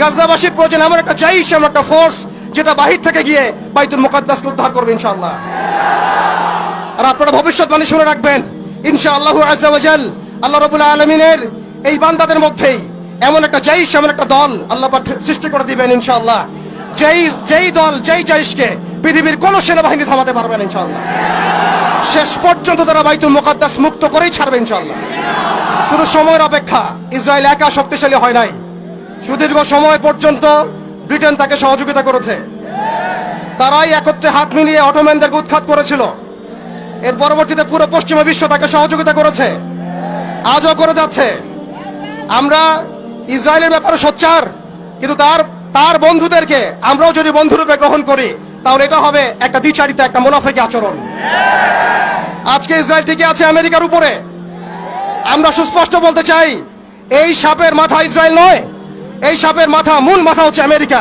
গাজাবাসীর প্রয়োজন এমন একটা জাইশ এমন একটা ফোর্স যেটা বাহির থেকে গিয়ে বাইতুল মুকাদ্দাসকে উদ্ধার করবে ইনশাআল্লাহ। আর আপনারা ভবিষ্যৎবাণী শুনে রাখবেন, ইনশাআল্লাহু ওয়াজাল আল্লাহ রাব্বুল আলামিনের এই বান্দাদের মধ্যেই এমন একটা জাইশ এমন একটা দল আল্লাহ সৃষ্টি করে দিবেন ইনশাআল্লাহ। যেই যেই দল, যেই জাইশকে পৃথিবীর কোন সেনাবাহিনী থামাতে পারবেন ইনশাআল্লাহ। শেষ পর্যন্ত তারা বাইতুল মুকাদ্দাস মুক্ত করেই ছাড়বে ইনশাআল্লাহ। শুধু সময়ের অপেক্ষা, ইসরায়েল একা শক্তিশালী হয় নাই। সুদীর্ঘ সময় পর্যন্ত ব্রিটেন তাকে সহযোগিতা করেছে। তারাই একত্রে হাত মিলিয়ে অটোম্যানদেরকে উৎখাত করেছিল। এর পরবর্তীতে পুরো পশ্চিমা বিশ্ব তাকে সহযোগিতা করেছে। আজও করে যাচ্ছে। আমরা ইসরায়েলের ব্যাপারে সোচ্চার, কিন্তু তার তার বন্ধুদেরকে আমরাও যদি বন্ধুরূপে গ্রহণ করি, তাহলে এটা হবে একটা দ্বিচারিতা, একটা মুনাফেকি আচরণ। আজকে ইসরায়েল টিকে আছে আমেরিকার উপরে। আমরা সুস্পষ্ট বলতে চাই, এই সাপের মাথা ইসরায়েল নয়। এই সাপের মাথা মূল মাথা হচ্ছে আমেরিকা।